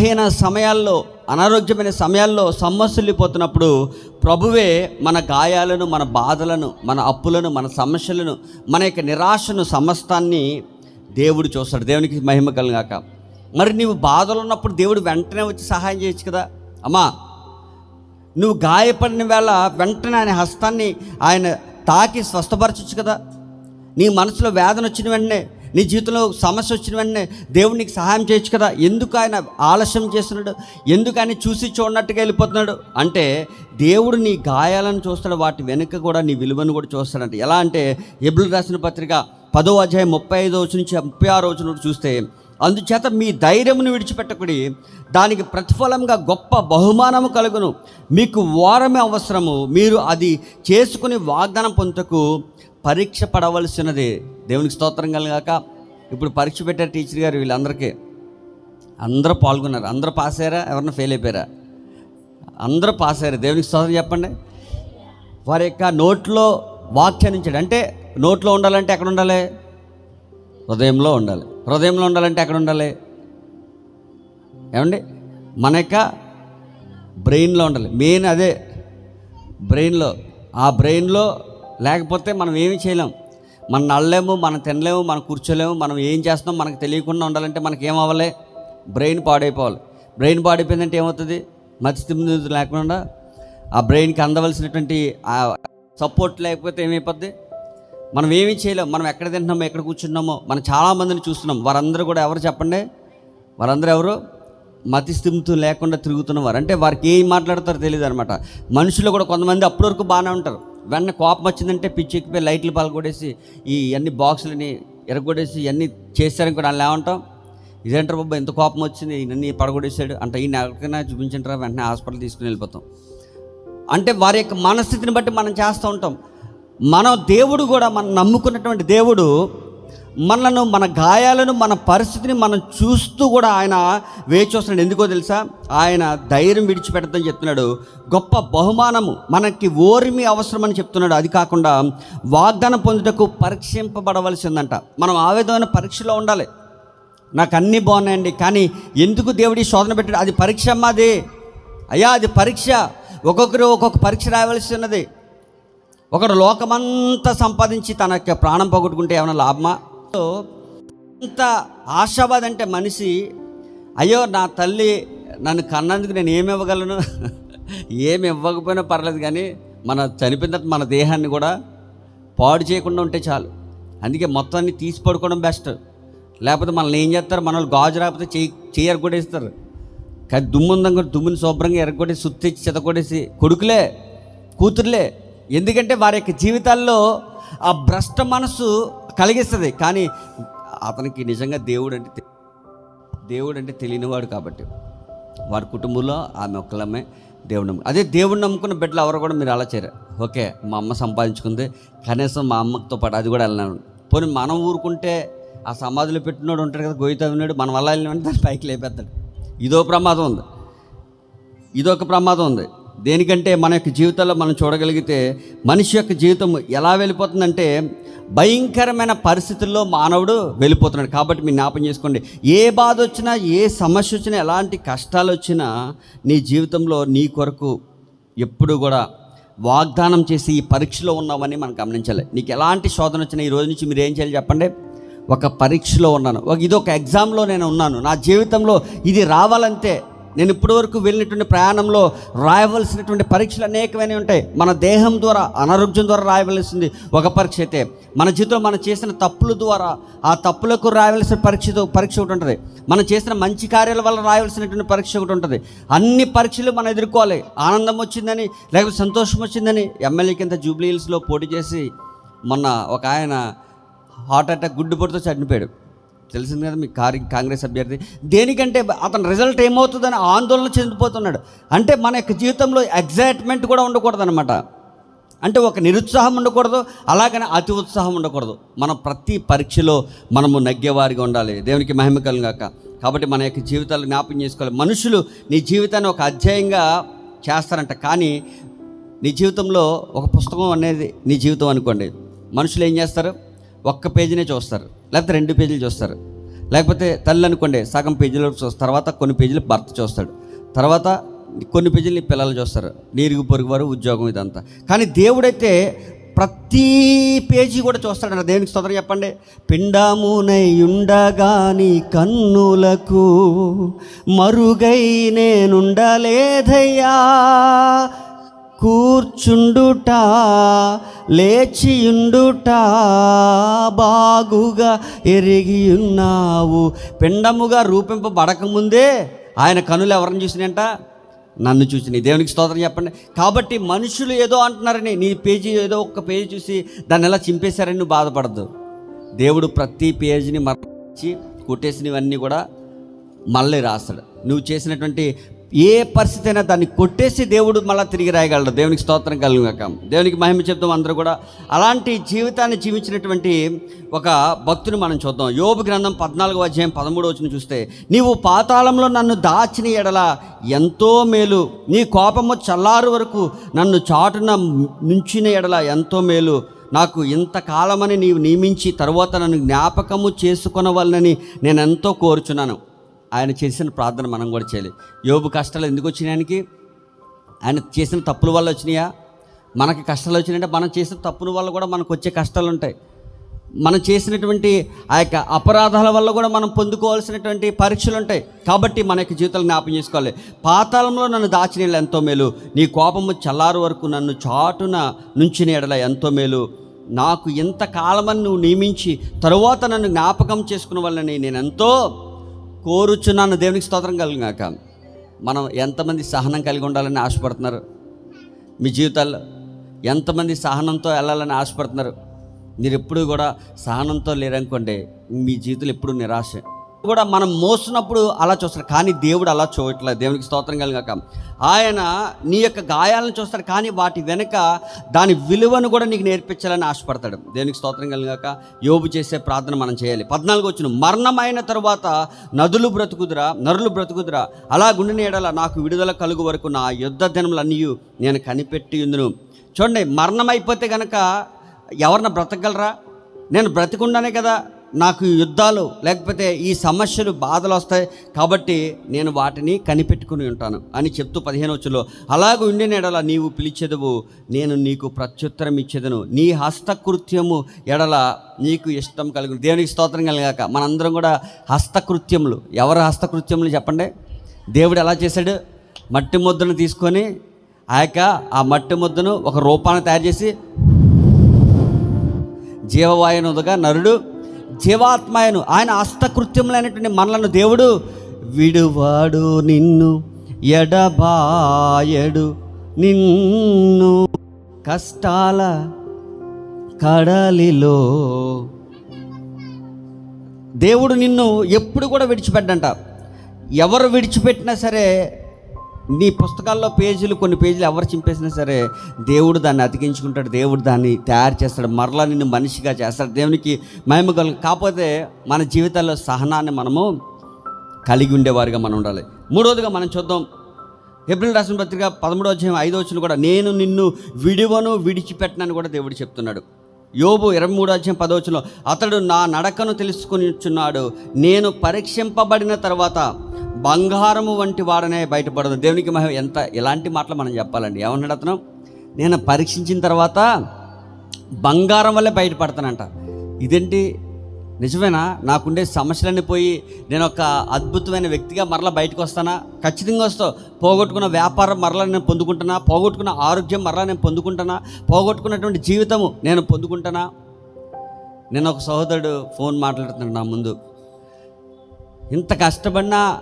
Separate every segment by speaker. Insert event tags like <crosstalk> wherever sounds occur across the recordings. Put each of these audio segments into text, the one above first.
Speaker 1: బలహీన సమయాల్లో అనారోగ్యమైన సమయాల్లో సమస్యలిపోతున్నప్పుడు ప్రభువే మన గాయాలను మన బాధలను మన అప్పులను మన సమస్యలను మన యొక్క నిరాశను సమస్తాన్ని దేవుడు చూస్తాడు. దేవునికి మహిమ కలుగాక. మరి నీవు బాధలు ఉన్నప్పుడు దేవుడు వెంటనే వచ్చి సహాయం చేయొచ్చు కదా? అమ్మా నువ్వు గాయపడిన వేళ వెంటనే ఆయన హస్తాన్ని ఆయన తాకి స్వస్థపరచచ్చు కదా? నీ మనసులో వేదన వచ్చిన వెంటనే నీ జీవితంలో సమస్య వచ్చిన వెంటనే దేవుడు నీకు సహాయం చేయొచ్చు కదా? ఎందుకు ఆయన ఆలస్యం చేస్తున్నాడు? ఎందుకు ఆయన చూసి చూడనట్టుగా వెళ్ళిపోతున్నాడు? అంటే దేవుడు నీ గాయాలను చూస్తాడు వాటి వెనుక కూడా నీ విలువను కూడా చూస్తాడంట. ఎలా అంటే ఎబుల్ రాసిన పత్రిక పదో అధ్యాయం ముప్పై ఐదో రోజు నుంచి ముప్పై ఆరు రోజు నుండి చూస్తే అందుచేత మీ ధైర్యమును విడిచిపెట్టకుడి దానికి ప్రతిఫలంగా గొప్ప బహుమానము కలుగును. మీకు వారమే అవసరము. మీరు అది చేసుకుని వాగ్దానం పొందుటకు పరీక్ష పడవలసినది. దేవునికి స్తోత్రం కలిగాక. ఇప్పుడు పరీక్ష పెట్టారు టీచర్ గారు వీళ్ళందరికీ. అందరూ పాల్గొన్నారు. అందరూ పాస్ అయ్యారా? ఎవరన్నా ఫెయిల్ అయిపోయారా? అందరూ పాస్ అయ్యారు. దేవునికి స్తోత్రం చెప్పండి. వారి యొక్క నోట్లో వాఖ్యానించాడు అంటే నోట్లో ఉండాలంటే ఎక్కడ ఉండాలి? హృదయంలో ఉండాలి. హృదయంలో ఉండాలంటే ఎక్కడ ఉండాలి? ఏమండి? మన యొక్క బ్రెయిన్లో ఉండాలి. మెయిన్ అదే. బ్రెయిన్లో ఆ బ్రెయిన్లో లేకపోతే మనం ఏమి చేయలేం. మనం నడలేము మనం తినలేము మనం కూర్చోలేము మనం ఏం చేస్తున్నాం మనకు తెలియకుండా ఉండాలంటే మనకి ఏం బ్రెయిన్ పాడైపోవాలి. బ్రెయిన్ పాడైపోయిందంటే ఏమవుతుంది? మతిస్థితి లేకుండా. ఆ బ్రెయిన్కి అందవలసినటువంటి సపోర్ట్ లేకపోతే ఏమైపోద్ది? మనం ఏమీ చేయలేం. మనం ఎక్కడ తింటున్నామో ఎక్కడ కూర్చున్నామో మనం చాలామందిని చూస్తున్నాం. వారందరూ కూడా ఎవరు చెప్పండి? వారందరూ ఎవరు? మతిస్థిమితం లేకుండా తిరుగుతున్నవారు అంటే వారికి ఏం మాట్లాడతారో తెలియదు అనమాట మనుషులు కూడా కొంతమంది అప్పటి వరకు బాగానే ఉంటారు. వెన్న కోపం వచ్చిందంటే పిచ్చి ఎక్కిపోయి లైట్లు పాల్గొడేసి ఈ అన్ని బాక్సులని ఎరగొడేసి ఇవన్నీ చేశారని కూడా వాళ్ళు ఏమంటాం ఇదేంటారు బాబు ఎంత కోపం వచ్చింది? ఇవన్నీ పడగొడేసాడు అంటే ఈయన ఎవరికైనా చూపించంటారా వెంటనే హాస్పిటల్ తీసుకుని వెళ్ళిపోతాం. అంటే వారి యొక్క మనస్థితిని బట్టి మనం చేస్తూ ఉంటాం. మనం దేవుడు కూడా మనం నమ్ముకున్నటువంటి దేవుడు మనలను మన గాయాలను మన పరిస్థితిని మనం చూస్తూ కూడా ఆయన వేచి వస్తున్నాడు. ఎందుకో తెలుసా? ఆయన ధైర్యం విడిచిపెడతాని చెప్తున్నాడు. గొప్ప బహుమానము మనకి ఓరిమి అవసరమని చెప్తున్నాడు. అది కాకుండా వాగ్దానం పొందుటకు పరీక్షింపబడవలసిందంట. మనం ఆ విధమైన పరీక్షలో ఉండాలి. నాకు అన్నీ బాగున్నాయండి కానీ ఎందుకు దేవుడి శోధన పెట్టాడు? అది పరీక్ష అమ్మాది అయ్యా అది పరీక్ష. ఒక్కొక్కరు ఒక్కొక్క పరీక్ష రాయవలసి ఉన్నది ఒకడు లోకమంతా సంపాదించి తన యొక్క ప్రాణం పోగొట్టుకుంటే ఏమైనా లాభమా? ఇంత ఎంత ఆశావాది అంటే మనిషి అయ్యో నా తల్లి నన్ను కన్నందుకు నేను ఏమి ఇవ్వగలను? <laughs> ఏమి ఇవ్వకపోయినా పర్లేదు కానీ మన చనిపోయిన తర్వాత మన దేహాన్ని కూడా పాడు చేయకుండా ఉంటే చాలు. అందుకే మొత్తాన్ని తీసి పడుకోవడం బెస్ట్. లేకపోతే మనల్ని ఏం చేస్తారు? మనల్ని గాజు రాకపోతే చెయ్యి చెయ్యి ఎరగొడేస్తారు కానీ దుమ్ము ఉందని కూడా దుమ్ముని శుభ్రంగా ఎరగొడేసి సుత్తిచ్చి చెతకొడేసి కొడుకులే కూతురులే. ఎందుకంటే వారి యొక్క జీవితాల్లో ఆ భ్రష్ట మనసు కలిగిస్తుంది. కానీ అతనికి నిజంగా దేవుడు అంటే దేవుడు అంటే తెలియనివాడు కాబట్టి. వారి కుటుంబంలో ఆమె ఒక్కలమ్మే దేవుడు నమ్ము అదే దేవుడు నమ్ముకున్న బిడ్డలు ఎవరు కూడా మీరు అలా చేయరు. ఓకే మా అమ్మ సంపాదించుకుంది. కనీసం మా అమ్మతో పాటు అది కూడా వెళ్ళినాను పోనీ మనం ఊరుకుంటే ఆ సమాధిలో పెట్టినోడు ఉంటాడు కదా గోయిత ఉన్నాడు మన వల్ల వెళ్ళిన దాన్ని పైకి లేపేస్తాడు. ఇదో ప్రమాదం ఉంది. ఇదొక ప్రమాదం ఉంది. దేనికంటే మన యొక్క జీవితంలో మనం చూడగలిగితే మనిషి యొక్క జీవితం ఎలా వెళ్ళిపోతుందంటే భయంకరమైన పరిస్థితుల్లో మానవుడు వెళ్ళిపోతున్నాడు. కాబట్టి మీరు జ్ఞాపం చేసుకోండి. ఏ బాధ వచ్చినా ఏ సమస్య వచ్చినా ఎలాంటి కష్టాలు వచ్చినా నీ జీవితంలో నీ కొరకు ఎప్పుడు కూడా వాగ్దానం చేసి ఈ పరీక్షలో ఉన్నామని మనం గమనించాలి. నీకు ఎలాంటి శోధన వచ్చినా ఈ రోజు నుంచి మీరు ఏం చేయాలి చెప్పండి? ఒక పరీక్షలో ఉన్నాను. ఒక ఇది ఒక ఎగ్జామ్లో నేను ఉన్నాను. నా జీవితంలో ఇది రావాలంటే నేను ఇప్పటి వరకు వెళ్ళినటువంటి ప్రయాణంలో రాయవలసినటువంటి పరీక్షలు అనేకమైనవి ఉంటాయి. మన దేహం ద్వారా అనారోగ్యం ద్వారా రాయవలసింది ఒక పరీక్ష అయితే. మన జీవితంలో మనం చేసిన తప్పుల ద్వారా ఆ తప్పులకు రాయవలసిన పరీక్ష పరీక్ష ఒకటి ఉంటుంది. మనం చేసిన మంచి కార్యాల వల్ల రాయవలసినటువంటి పరీక్ష ఒకటి ఉంటుంది. అన్ని పరీక్షలు మనం ఎదుర్కోవాలి. ఆనందం వచ్చిందని లేకపోతే సంతోషం వచ్చిందని ఎమ్మెల్యే కింద జూబ్లీ హిల్స్లో పోటీ చేసి మొన్న ఒక ఆయన హార్ట్ అటాక్ గుడ్డు పొడితో చనిపోయాడు. తెలిసింది కదా మీ కార్ కాంగ్రెస్ అభ్యర్థి. దేనికంటే అతని రిజల్ట్ ఏమవుతుందని ఆందోళన చెందిపోతున్నాడు. అంటే మన యొక్క జీవితంలో ఎగ్జైట్మెంట్ కూడా ఉండకూడదు అనమాట అంటే ఒక నిరుత్సాహం ఉండకూడదు అలాగనే అతి ఉత్సాహం ఉండకూడదు. మనం ప్రతి పరీక్షలో మనము నగ్గేవారిగా ఉండాలి. దేవునికి మహిమ కలుగాక కాబట్టి మన యొక్క జీవితాలు జ్ఞాపకం చేసుకోవాలి. మనుషులు నీ జీవితాన్ని ఒక అధ్యాయంగా చేస్తారంట. కానీ నీ జీవితంలో ఒక పుస్తకం అనేది నీ జీవితం అనుకోండి. మనుషులు ఏం చేస్తారు? ఒక్క పేజీనే చూస్తారు. లేకపోతే రెండు పేజీలు చూస్తారు. లేకపోతే తల్లి అనుకోండి సగం పేజీలు చూస్తారు తర్వాత కొన్ని పేజీలు భర్త చూస్తాడు. తర్వాత కొన్ని పేజీలు నీ పిల్లలు చూస్తారు. నీరుగు పొరుగు వారు ఉద్యోగం ఇదంతా. కానీ దేవుడైతే ప్రతి పేజీ కూడా చూస్తాడు దేవునికి స్తోత్రం చెప్పండి? పిండమునై ఉండగాని కన్నులకు మరుగై నేనుండలేదయ్యా. కూర్చుండుట లేచియుండుట బాగుగా ఎరిగి ఉన్నావు పిండముగా రూపింపబడకముందే ఆయన కనులు ఎవరిని చూసినంట నన్ను చూసి నీ దేవునికి స్తోత్రం చెప్పండి. కాబట్టి మనుషులు ఏదో అంటున్నారని నీ పేజీ ఏదో ఒక్క పేజీ చూసి దాన్ని ఎలా చింపేశారని నువ్వు బాధపడద్దు. దేవుడు ప్రతి పేజీని మరచి కొట్టేసినవన్నీ కూడా మళ్ళీ రాస్తాడు. నువ్వు చేసినటువంటి ఏ పరిస్థితి అయినా దాన్ని కొట్టేసి దేవుడు మళ్ళీ తిరిగి రాయగలడు. దేవునికి స్తోత్రం కలుగాక దేవునికి మహిమ చెప్తాం అందరూ కూడా. అలాంటి జీవితాన్ని జీవించినటువంటి ఒక భక్తుని మనం చూద్దాం. యోబు గ్రంథం పద్నాలుగో అధ్యాయం పదమూడో వచ్చిన చూస్తే నీవు పాతాళంలో నన్ను దాచిన ఎడల ఎంతో మేలు నీ కోపము చల్లారు వరకు నన్ను చాటున నుంచిన ఎడల ఎంతో మేలు. నాకు ఇంతకాలమని నీవు నియమించి తరువాత నన్ను జ్ఞాపకము చేసుకొనవలనని నేను ఎంతో కోరుచున్నాను. ఆయన చేసిన ప్రార్థన మనం కూడా చేయాలి. యోబు కష్టాలు ఎందుకు వచ్చినాయనికి ఆయన చేసిన తప్పుల వల్ల వచ్చినాయా? మనకి కష్టాలు వచ్చినాయంటే మనం చేసిన తప్పుల వల్ల కూడా మనకు వచ్చే కష్టాలు ఉంటాయి. మనం చేసినటువంటి ఆ యొక్క అపరాధాల వల్ల కూడా మనం పొందుకోవాల్సినటువంటి పరీక్షలు ఉంటాయి. కాబట్టి మన యొక్క జీవితాలు జ్ఞాపం చేసుకోవాలి. పాతాళంలో నన్ను దాచిన ఎంతో మేలు. నీ కోపము చల్లారు వరకు నన్ను చాటున నుంచి ఎడల ఎంతో మేలు. నాకు ఎంతకాలమని నువ్వు నియమించి తరువాత నన్ను జ్ఞాపకం చేసుకున్న వల్లని నేను ఎంతో కోరుచున్నాను దేవునికి స్తోత్రం కలిగినాక మనం ఎంతమంది సహనం కలిగి ఉండాలని ఆశపడుతున్నారు? మీ జీవితాల్లో ఎంతమంది సహనంతో వెళ్ళాలని ఆశపడుతున్నారు? మీరు ఎప్పుడు కూడా సహనంతో లేరనుకోండి మీ జీవితంలో ఎప్పుడు నిరాశ కూడా మనం మోస్తున్నప్పుడు అలా చూస్తారు. కానీ దేవుడు అలా చూడట్లేదు. దేవునికి స్తోత్రం కలిగాక ఆయన నీ యొక్క గాయాలను చూస్తాడు. కానీ వాటి వెనుక దాని విలువను కూడా నీకు నేర్పించాలని ఆశపడతాడు. దేవునికి స్తోత్రం కలిగాక యోబు చేసే ప్రార్థన మనం చేయాలి. పద్నాలుగు వచ్చిన మరణమైన తరువాత నదులు బ్రతుకుదురా నరులు బ్రతుకుదురా. అలా గుండె ఎడల నాకు విడుదల కలుగు వరకు నా యుద్ధ దినములన్నీ నేను కనిపెట్టి ఉందును. చూడండి మరణం అయిపోతే కనుక ఎవరిన బ్రతకగలరా? నేను బ్రతికుండానే కదా. నాకు యుద్ధాలు లేకపోతే ఈ సమస్యలు బాధలు వస్తాయి. కాబట్టి నేను వాటిని కనిపెట్టుకుని ఉంటాను అని చెప్తూ పదిహేను వచ్చులో అలాగ ఉండిన ఎడల నీవు పిలిచెదవు నేను నీకు ప్రత్యుత్తరం ఇచ్చేదను. నీ హస్తకృత్యము ఎడల నీకు ఇష్టం కలుగు దేవునికి స్తోత్రం కలిగాక మనందరం కూడా హస్తకృత్యములు. ఎవరి హస్తకృత్యములు చెప్పండి? దేవుడు ఎలా చేశాడు? మట్టి ముద్దను తీసుకొని ఆ యొక్క ఆ మట్టి ముద్దను ఒక రూపాన్ని తయారు చేసి జీవవాయునుగా నరుడు జీవాత్మయను ఆయన హస్తకృత్యములైనటువంటి మనలను దేవుడు విడువాడు నిన్ను ఎడబాయడు నిన్ను కష్టాల కడలిలో. దేవుడు నిన్ను ఎప్పుడు కూడా విడిచిపెట్టంట ఎవరు విడిచిపెట్టినా సరే నీ పుస్తకాల్లో పేజీలు కొన్ని పేజీలు ఎవరు చింపేసినా సరే దేవుడు దాన్ని అతికించుకుంటాడు దేవుడు దాన్ని తయారు చేస్తాడు మరలా నిన్ను మనిషిగా చేస్తాడు. దేవునికి మహిమ కలుగు కాకపోతే మన జీవితాల్లో సహనాన్ని మనము కలిగి ఉండేవారుగా మనం ఉండాలి. మూడవదిగా మనం చూద్దాం. ఏప్రిల్ రాసిన పత్రిక పదమూడో అధ్యాయం ఐదో వచ్చిన కూడా నేను నిన్ను విడివను విడిచిపెట్టనని కూడా దేవుడు చెప్తున్నాడు. యోబు ఇరవై మూడో అధ్యాయం పదవచ్చులో అతడు నా నడకను తెలుసుకునిచున్నాడు. నేను పరీక్షింపబడిన తర్వాత బంగారము వంటి వాడనే బయటపడదు. దేవునికి మహిమ ఎంత ఎలాంటి మాటలు మనం చెప్పాలండి? ఏమన్నాడు అతను? నేను పరీక్షించిన తర్వాత బంగారం వల్లే బయటపడతానంట. ఇదేంటి? నిజమేనా? నాకుండే సమస్యలన్నీ పోయి నేను ఒక అద్భుతమైన వ్యక్తిగా మరలా బయటకు వస్తానా ఖచ్చితంగా వస్తావు పోగొట్టుకున్న వ్యాపారం మరలా నేను పొందుకుంటున్నా పోగొట్టుకున్న ఆరోగ్యం మరలా నేను పొందుకుంటానా? పోగొట్టుకున్నటువంటి జీవితము నేను పొందుకుంటానా? నేను ఒక సహోదరుడు ఫోన్ మాట్లాడుతున్నాడు నా ముందు. ఇంత కష్టపడినా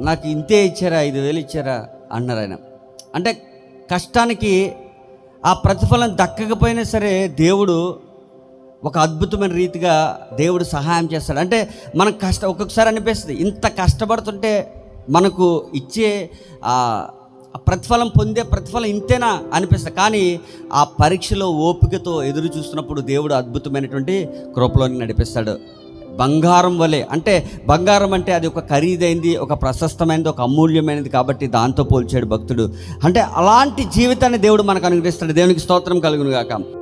Speaker 1: నాకు ఇంతే ఇచ్చారా ఐదు వేలు ఇచ్చారా అన్నారు ఆయన. అంటే కష్టానికి ఆ ప్రతిఫలం దక్కకపోయినా సరే దేవుడు ఒక అద్భుతమైన రీతిగా దేవుడు సహాయం చేస్తాడు. అంటే మనం కష్ట ఒక్కొక్కసారి అనిపిస్తుంది ఇంత కష్టపడుతుంటే మనకు ఇచ్చే ప్రతిఫలం పొందే ప్రతిఫలం ఇంతేనా అనిపిస్తుంది. కానీ ఆ పరీక్షలో ఓపికతో ఎదురు చూస్తున్నప్పుడు దేవుడు అద్భుతమైనటువంటి కృపలోని నడిపిస్తాడు. బంగారం వలె. అంటే బంగారం అంటే అది ఒక ఖరీదైంది ఒక ప్రశస్తమైనది ఒక అమూల్యమైనది కాబట్టి దాంతో పోల్చాడు భక్తుడు. అంటే అలాంటి జీవితాన్ని దేవుడు మనకు అనుగ్రహిస్తాడు. దేవునికి స్తోత్రం కలుగును గాక